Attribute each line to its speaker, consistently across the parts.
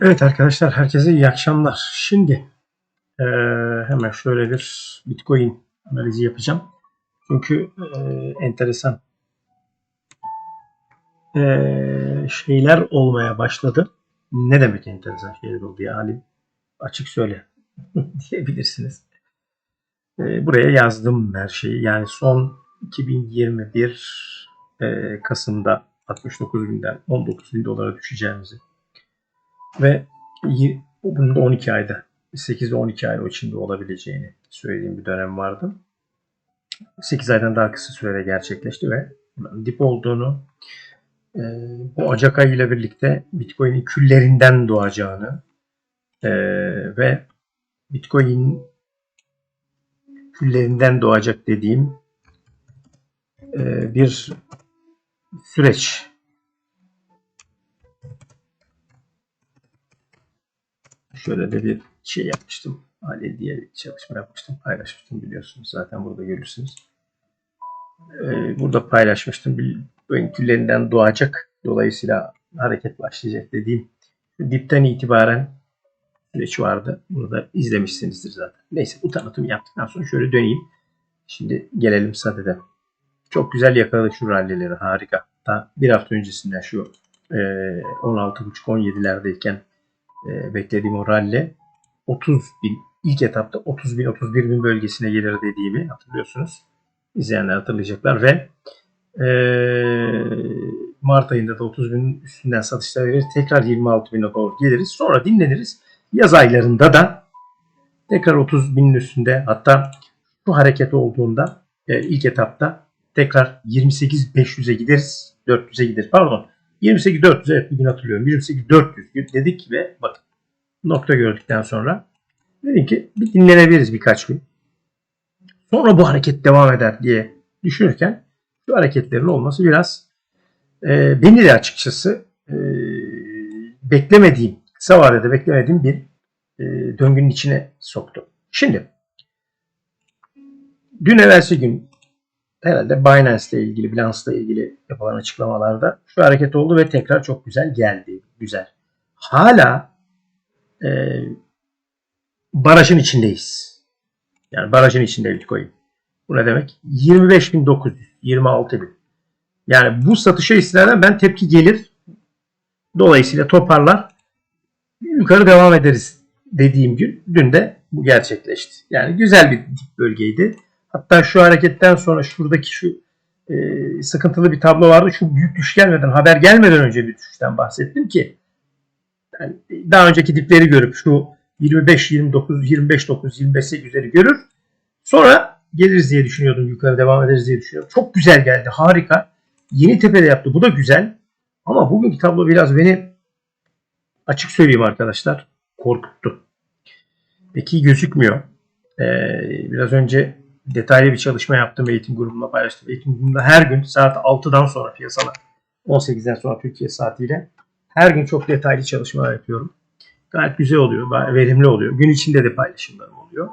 Speaker 1: Evet arkadaşlar herkese iyi akşamlar. Şimdi eee, hemen şöyle bir Bitcoin analizi yapacağım. Çünkü eee, enteresan eee, şeyler olmaya başladı. Ne demek enteresan şeyler oldu ya Halim? Açık söyle diyebilirsiniz. Eee, buraya yazdım her şeyi. Yani son 2021 eee, Kasım'da 69 binden 19 bin dolara düşeceğimizi ve bunun da 12 ayda 8 ile 12 ay içinde olabileceğini söylediğim bir dönem vardı. 8 aydan daha kısa sürede gerçekleşti ve dip olduğunu e, bu Ocak ayı ile birlikte Bitcoin'in küllerinden doğacağını e, ve Bitcoin küllerinden doğacak dediğim e, bir süreç şöyle de bir şey yapmıştım. Ali diye bir çalışma yapmıştım. Paylaşmıştım biliyorsunuz. Zaten burada görürsünüz. Ee, burada paylaşmıştım. Bitcoin küllerinden doğacak. Dolayısıyla hareket başlayacak dediğim dipten itibaren süreç vardı. Bunu da izlemişsinizdir zaten. Neyse bu tanıtımı yaptıktan sonra şöyle döneyim. Şimdi gelelim sadede. Çok güzel yakaladık şu rallileri. Harika. Hatta bir hafta öncesinden şu e, 16.5-17'lerdeyken e, beklediğim o rally 30 bin ilk etapta 30 bin 31 bin bölgesine gelir dediğimi hatırlıyorsunuz. İzleyenler hatırlayacaklar ve e, Mart ayında da 30 bin üstünden satışlar veririz. Tekrar 26 bine doğru geliriz. Sonra dinleniriz. Yaz aylarında da tekrar 30 binin üstünde hatta bu hareket olduğunda e, ilk etapta tekrar 28 500'e gideriz. 400'e gideriz. Pardon. 28 400 evet bugün hatırlıyorum. 28 400 dedik ve bakın nokta gördükten sonra dedim ki bir dinlenebiliriz birkaç gün. Sonra bu hareket devam eder diye düşünürken şu hareketlerin olması biraz e, beni de açıkçası e, beklemediğim, kısa vadede beklemediğim bir e, döngünün içine soktu. Şimdi dün evvelsi gün herhalde Binance ile ilgili, Binance ile ilgili yapılan açıklamalarda şu hareket oldu ve tekrar çok güzel geldi. Güzel. Hala e, barajın içindeyiz. Yani barajın içinde Bitcoin. Bu ne demek? 25.900, 26.000. Yani bu satışa istinaden ben tepki gelir. Dolayısıyla toparlar. Yukarı devam ederiz dediğim gün dün de bu gerçekleşti. Yani güzel bir dip bölgeydi. Hatta şu hareketten sonra şuradaki şu e, sıkıntılı bir tablo vardı. Şu büyük düş gelmeden, haber gelmeden önce bir düşüşten bahsettim ki yani daha önceki dipleri görüp şu 25, 29, 25, 9, 25, 8'leri görür. Sonra geliriz diye düşünüyordum. Yukarı devam ederiz diye düşünüyordum. Çok güzel geldi. Harika. Yeni tepede yaptı. Bu da güzel. Ama bugünkü tablo biraz beni açık söyleyeyim arkadaşlar korkuttu. Peki gözükmüyor. Ee, biraz önce detaylı bir çalışma yaptım eğitim grubumda paylaştım. Eğitim grubumda her gün saat 6'dan sonra piyasalar 18'den sonra Türkiye saatiyle her gün çok detaylı çalışmalar yapıyorum. Gayet güzel oluyor, verimli oluyor. Gün içinde de paylaşımlarım oluyor.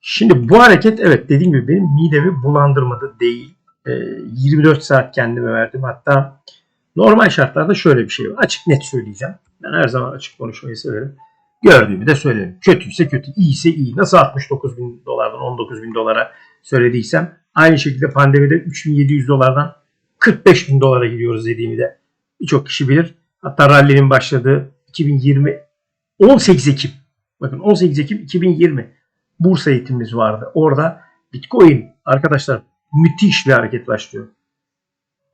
Speaker 1: Şimdi bu hareket evet dediğim gibi benim midemi bulandırmadı değil. Ee, 24 saat kendime verdim. Hatta normal şartlarda şöyle bir şey var. Açık net söyleyeceğim. Ben her zaman açık konuşmayı severim. Gördüğümü de söylerim. Kötüyse kötü, iyiyse iyi. Nasıl 69 bin dolardan 19 bin dolara söylediysem aynı şekilde pandemide 3700 dolardan 45 bin dolara gidiyoruz dediğimi de birçok kişi bilir. Hatta rally'nin başladığı 2020 18 Ekim. Bakın 18 Ekim 2020 Bursa eğitimimiz vardı. Orada Bitcoin arkadaşlar müthiş bir hareket başlıyor.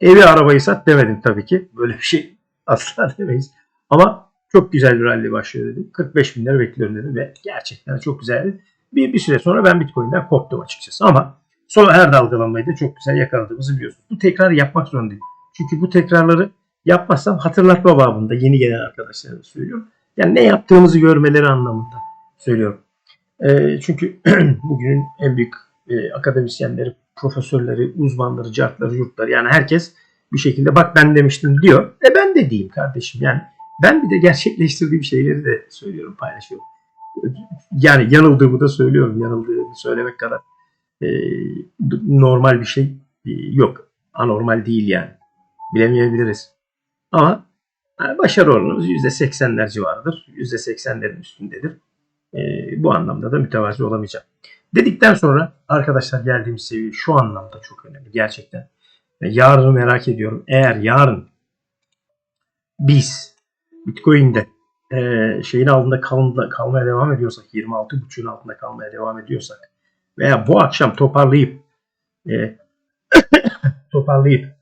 Speaker 1: Evi arabayı sat demedim tabii ki. Böyle bir şey asla demeyiz. Ama çok güzel bir rally başlıyor dedim. 45 binleri bekliyorum dedim ve gerçekten çok güzeldi. Bir, bir süre sonra ben Bitcoin'den koptum açıkçası ama sonra her dalgalanmayı da çok güzel yakaladığımızı biliyorsunuz. Bu tekrar yapmak zorundayım. Çünkü bu tekrarları yapmazsam hatırlatma babında yeni gelen arkadaşlara söylüyorum. Yani ne yaptığımızı görmeleri anlamında söylüyorum. E, çünkü bugünün en büyük e, akademisyenleri, profesörleri, uzmanları, cartları, yurtları yani herkes bir şekilde bak ben demiştim diyor. E ben de diyeyim kardeşim yani ben bir de gerçekleştirdiğim şeyleri de söylüyorum, paylaşıyorum. Yani yanıldığımı da söylüyorum. Yanıldığımı söylemek kadar e, normal bir şey e, yok. Anormal değil yani. Bilemeyebiliriz. Ama Yani başarı oranımız %80'ler civarıdır. %80'lerin üstündedir. Ee, bu anlamda da mütevazi olamayacağım. Dedikten sonra arkadaşlar geldiğimiz seviye şu anlamda çok önemli gerçekten. Ve yarını merak ediyorum. Eğer yarın biz Bitcoin'de e, şeyin altında kal- kalmaya devam ediyorsak 26.5'ün altında kalmaya devam ediyorsak veya bu akşam toparlayıp e, toparlayıp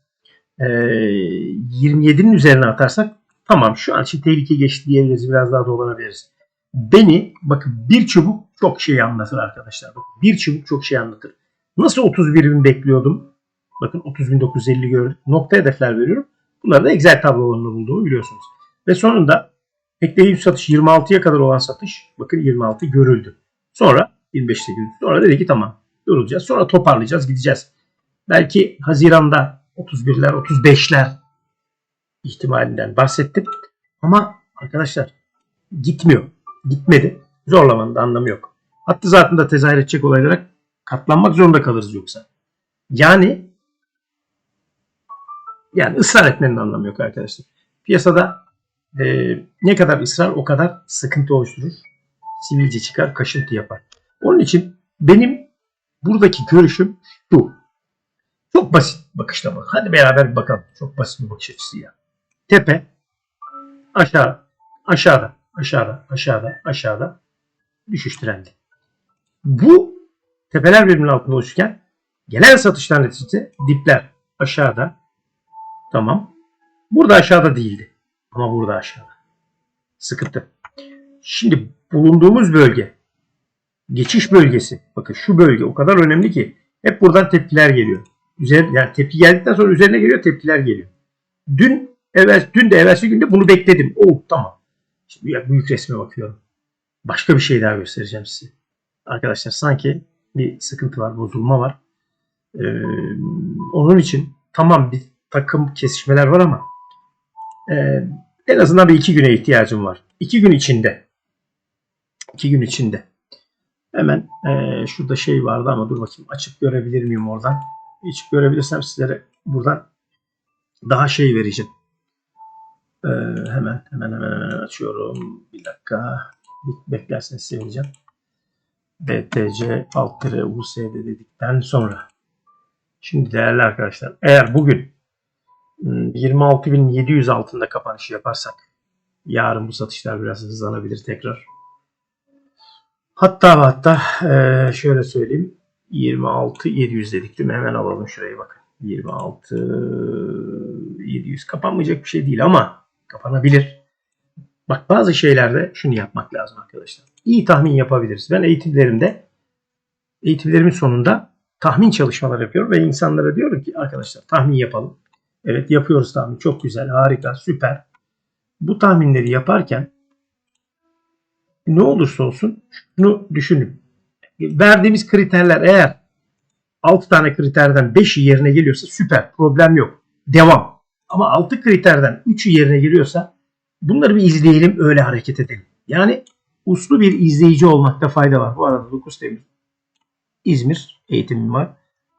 Speaker 1: e, 27'nin üzerine atarsak tamam şu an için tehlike geçti diyebiliriz. Biraz daha dolanabiliriz. Beni bakın bir çubuk çok şey anlatır arkadaşlar. Bakın, bir çubuk çok şey anlatır. Nasıl 31 bin bekliyordum? Bakın 30.950 gördük. Nokta hedefler veriyorum. Bunları da Excel tablolarında bulduğumu biliyorsunuz. Ve sonunda beklediğim satış 26'ya kadar olan satış bakın 26 görüldü. Sonra 25'te görüldü. Sonra dedi ki tamam durulacağız. Sonra toparlayacağız gideceğiz. Belki Haziran'da 31'ler 35'ler ihtimalinden bahsettim. Ama arkadaşlar gitmiyor. Gitmedi. Zorlamanın da anlamı yok. Hattı zatında tezahür edecek olaylara katlanmak zorunda kalırız yoksa. Yani yani ısrar etmenin anlamı yok arkadaşlar. Piyasada e, ne kadar ısrar o kadar sıkıntı oluşturur. Sivilce çıkar, kaşıntı yapar. Onun için benim buradaki görüşüm şu. Çok basit bakışlama. Hadi beraber bakalım. Çok basit bir bakış açısı ya. Tepe, aşağı, aşağıda, aşağıda, aşağıda, aşağıda düşüş trendi. Bu tepeler birbirinin altında oluşurken gelen satışlar neticesi dipler aşağıda. Tamam. Burada aşağıda değildi. Ama burada aşağıda. Sıkıntı. Şimdi bulunduğumuz bölge geçiş bölgesi. Bakın şu bölge o kadar önemli ki hep buradan tepkiler geliyor. Üzer, yani tepki geldikten sonra üzerine geliyor tepkiler geliyor. Dün evvel, dün de evvelsi günde bunu bekledim. Oh tamam. Şimdi büyük resme bakıyorum. Başka bir şey daha göstereceğim size. Arkadaşlar sanki bir sıkıntı var, bozulma var. Ee, onun için tamam bir takım kesişmeler var ama e, en azından bir iki güne ihtiyacım var. İki gün içinde. iki gün içinde. Hemen e, şurada şey vardı ama dur bakayım açıp görebilir miyim oradan? Açıp görebilirsem sizlere buradan daha şey vereceğim. Ee, hemen hemen hemen hemen açıyorum. Bir dakika. Beklerseniz sevineceğim. BTC alt USD dedikten sonra. Şimdi değerli arkadaşlar eğer bugün 26.700 altında kapanış yaparsak yarın bu satışlar biraz hızlanabilir tekrar. Hatta hatta e, şöyle söyleyeyim 26.700 dedik değil mi? Hemen alalım şurayı bakın. 26.700 kapanmayacak bir şey değil ama kapanabilir. Bak bazı şeylerde şunu yapmak lazım arkadaşlar. İyi tahmin yapabiliriz. Ben eğitimlerimde eğitimlerimin sonunda tahmin çalışmaları yapıyorum ve insanlara diyorum ki arkadaşlar tahmin yapalım. Evet yapıyoruz tahmin. Çok güzel, harika, süper. Bu tahminleri yaparken ne olursa olsun şunu düşünün. Verdiğimiz kriterler eğer 6 tane kriterden 5'i yerine geliyorsa süper, problem yok. Devam. Ama 6 kriterden 3'ü yerine geliyorsa bunları bir izleyelim, öyle hareket edelim. Yani uslu bir izleyici olmakta fayda var. Bu arada 9 Temmuz İzmir eğitimim var.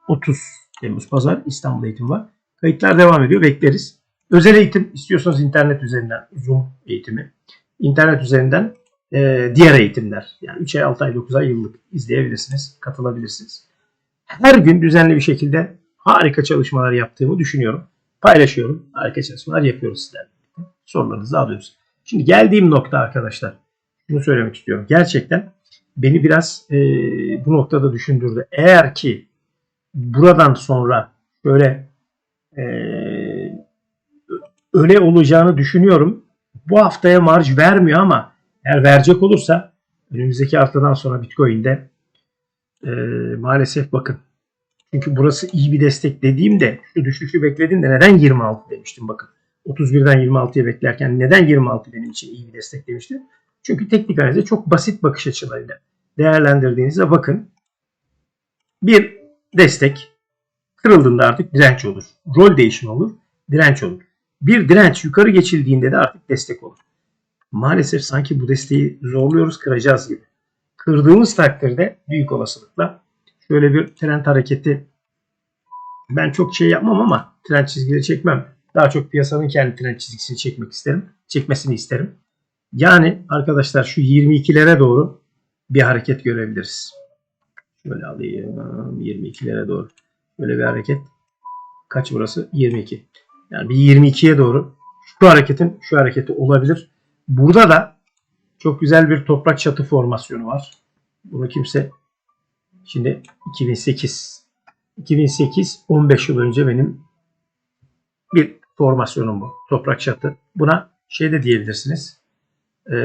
Speaker 1: 30 Temmuz Pazar İstanbul eğitim var. Kayıtlar devam ediyor. Bekleriz. Özel eğitim istiyorsanız internet üzerinden Zoom eğitimi. İnternet üzerinden e, diğer eğitimler. Yani 3 ay, 6 ay, 9 ay yıllık izleyebilirsiniz. Katılabilirsiniz. Her gün düzenli bir şekilde harika çalışmalar yaptığımı düşünüyorum. Paylaşıyorum. Harika çalışmalar yapıyoruz sizlerle. Sorularınızı alıyoruz. Şimdi geldiğim nokta arkadaşlar. Şunu söylemek istiyorum. Gerçekten beni biraz e, bu noktada düşündürdü. Eğer ki buradan sonra böyle e, olacağını düşünüyorum. Bu haftaya marj vermiyor ama eğer verecek olursa önümüzdeki haftadan sonra Bitcoin'de e, maalesef bakın. Çünkü burası iyi bir destek dediğimde şu düşüşü bekledim de neden 26 demiştim bakın. 31'den 26'ya beklerken neden 26 benim için iyi bir destek demiştim. Çünkü teknik analizde çok basit bakış açılarıyla değerlendirdiğinizde bakın bir destek kırıldığında artık direnç olur. Rol değişimi olur, direnç olur. Bir direnç yukarı geçildiğinde de artık destek olur. Maalesef sanki bu desteği zorluyoruz, kıracağız gibi. Kırdığımız takdirde büyük olasılıkla şöyle bir trend hareketi ben çok şey yapmam ama trend çizgileri çekmem. Daha çok piyasanın kendi trend çizgisini çekmek isterim. Çekmesini isterim. Yani arkadaşlar şu 22'lere doğru bir hareket görebiliriz. Şöyle alayım 22'lere doğru. Böyle bir hareket. Kaç burası? 22. Yani bir 22'ye doğru şu hareketin şu hareketi olabilir. Burada da çok güzel bir toprak çatı formasyonu var. Bunu kimse şimdi 2008 2008 15 yıl önce benim bir formasyonum bu. Toprak çatı. Buna şey de diyebilirsiniz. Ee,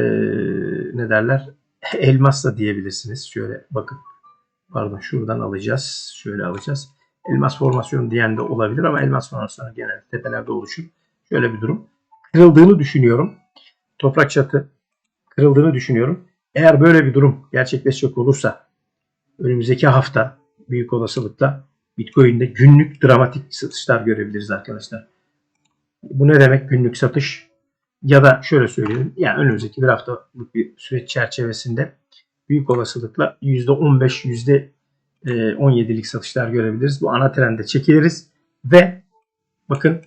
Speaker 1: ne derler? Elmas da diyebilirsiniz. Şöyle bakın. Pardon şuradan alacağız. Şöyle alacağız. Elmas formasyonu diyen de olabilir ama elmas formasyonu genelde tepelerde oluşur. Şöyle bir durum. Kırıldığını düşünüyorum. Toprak çatı kırıldığını düşünüyorum. Eğer böyle bir durum gerçekleşecek olursa önümüzdeki hafta büyük olasılıkla Bitcoin'de günlük dramatik satışlar görebiliriz arkadaşlar. Bu ne demek günlük satış? Ya da şöyle söyleyelim. Yani önümüzdeki bir haftalık bir süreç çerçevesinde büyük olasılıkla %15, %17'lik satışlar görebiliriz. Bu ana trende çekiliriz ve bakın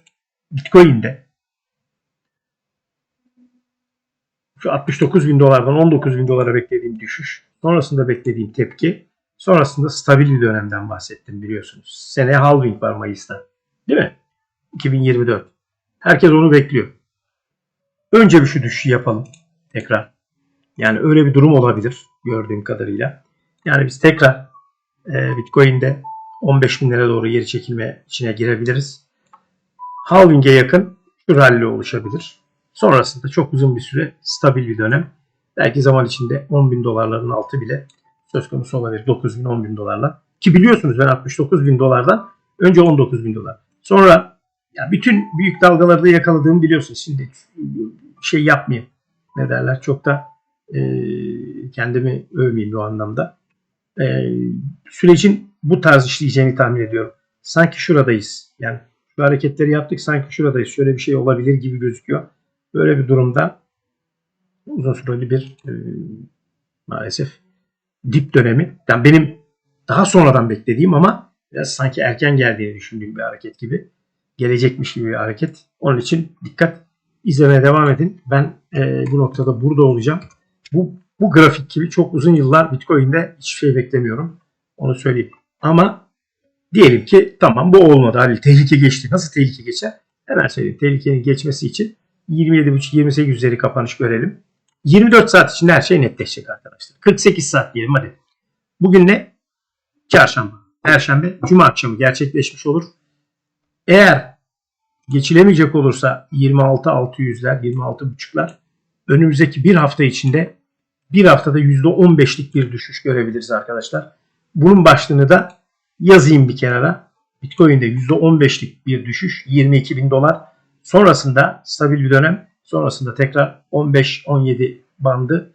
Speaker 1: Bitcoin'de şu 69 bin dolardan 19 bin dolara beklediğim düşüş, sonrasında beklediğim tepki, sonrasında stabil bir dönemden bahsettim biliyorsunuz. Seneye halving var Mayıs'ta. Değil mi? 2024. Herkes onu bekliyor. Önce bir şu düşüşü yapalım tekrar. Yani öyle bir durum olabilir gördüğüm kadarıyla. Yani biz tekrar e, Bitcoin'de 15 binlere doğru geri çekilme içine girebiliriz. Halving'e yakın şu rally oluşabilir. Sonrasında çok uzun bir süre stabil bir dönem. Belki zaman içinde 10 bin dolarların altı bile söz konusu olabilir. 9 bin 10 bin dolarla. Ki biliyorsunuz ben 69 bin dolardan önce 19 bin dolar. Sonra ya bütün büyük dalgaları da yakaladığımı biliyorsunuz. Şimdi şey yapmayayım. Ne derler çok da e, kendimi övmeyeyim bu anlamda. E, sürecin bu tarz işleyeceğini tahmin ediyorum. Sanki şuradayız. Yani şu hareketleri yaptık sanki şuradayız. Şöyle bir şey olabilir gibi gözüküyor. Böyle bir durumda uzun süreli bir e, maalesef dip dönemi. Yani benim daha sonradan beklediğim ama biraz sanki erken geldiğini düşündüğüm bir hareket gibi. Gelecekmiş gibi bir hareket. Onun için dikkat izlemeye devam edin. Ben e, bu noktada burada olacağım. Bu, bu grafik gibi çok uzun yıllar Bitcoin'de hiçbir şey beklemiyorum. Onu söyleyeyim. Ama diyelim ki tamam bu olmadı. Halil tehlike geçti. Nasıl tehlike geçer? Hemen söyleyeyim. Tehlikenin geçmesi için 27.5-28 üzeri kapanış görelim. 24 saat içinde her şey netleşecek arkadaşlar. 48 saat diyelim hadi. Bugün ne? Çarşamba. Perşembe, Cuma akşamı gerçekleşmiş olur. Eğer geçilemeyecek olursa 26-600'ler, 26.5'lar önümüzdeki bir hafta içinde bir haftada %15'lik bir düşüş görebiliriz arkadaşlar. Bunun başlığını da yazayım bir kenara. Bitcoin'de %15'lik bir düşüş 22 bin dolar. Sonrasında stabil bir dönem. Sonrasında tekrar 15-17 bandı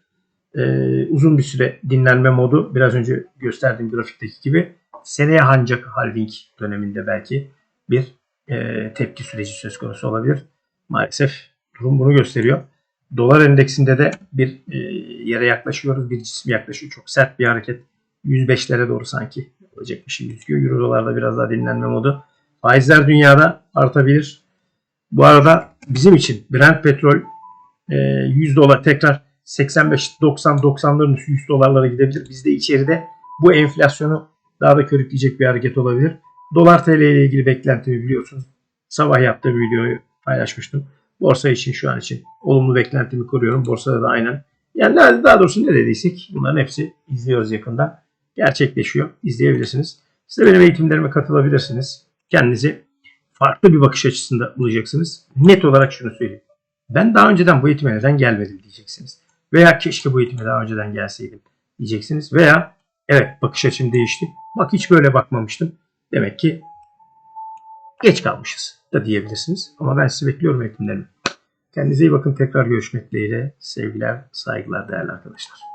Speaker 1: e, uzun bir süre dinlenme modu. Biraz önce gösterdiğim grafikteki gibi. Seneye ancak halving döneminde belki bir e, tepki süreci söz konusu olabilir. Maalesef durum bunu gösteriyor. Dolar endeksinde de bir e, yere yaklaşıyoruz. Bir cisim yaklaşıyor. Çok sert bir hareket. 105'lere doğru sanki olacakmış gibi gözüküyor. Euro dolarda biraz daha dinlenme modu. Faizler dünyada artabilir. Bu arada bizim için Brent petrol e, 100 dolar tekrar 85 90 90'ların üstü 100 dolarlara gidebilir. Bizde içeride bu enflasyonu daha da körükleyecek bir hareket olabilir. Dolar TL ile ilgili beklentimi biliyorsunuz. Sabah yaptığım videoyu paylaşmıştım. Borsa için şu an için olumlu beklentimi koruyorum. Borsada da aynen. Yani daha doğrusu ne dediysek bunların hepsi izliyoruz yakında. Gerçekleşiyor. İzleyebilirsiniz. Siz de benim eğitimlerime katılabilirsiniz. Kendinizi farklı bir bakış açısında bulacaksınız. Net olarak şunu söyleyeyim. Ben daha önceden bu eğitime neden gelmedim diyeceksiniz. Veya keşke bu eğitime daha önceden gelseydim diyeceksiniz. Veya evet bakış açım değişti. Bak hiç böyle bakmamıştım. Demek ki geç kalmışız da diyebilirsiniz. Ama ben sizi bekliyorum eğitimlerimi. Kendinize iyi bakın. Tekrar görüşmek dileğiyle. Sevgiler, saygılar değerli arkadaşlar.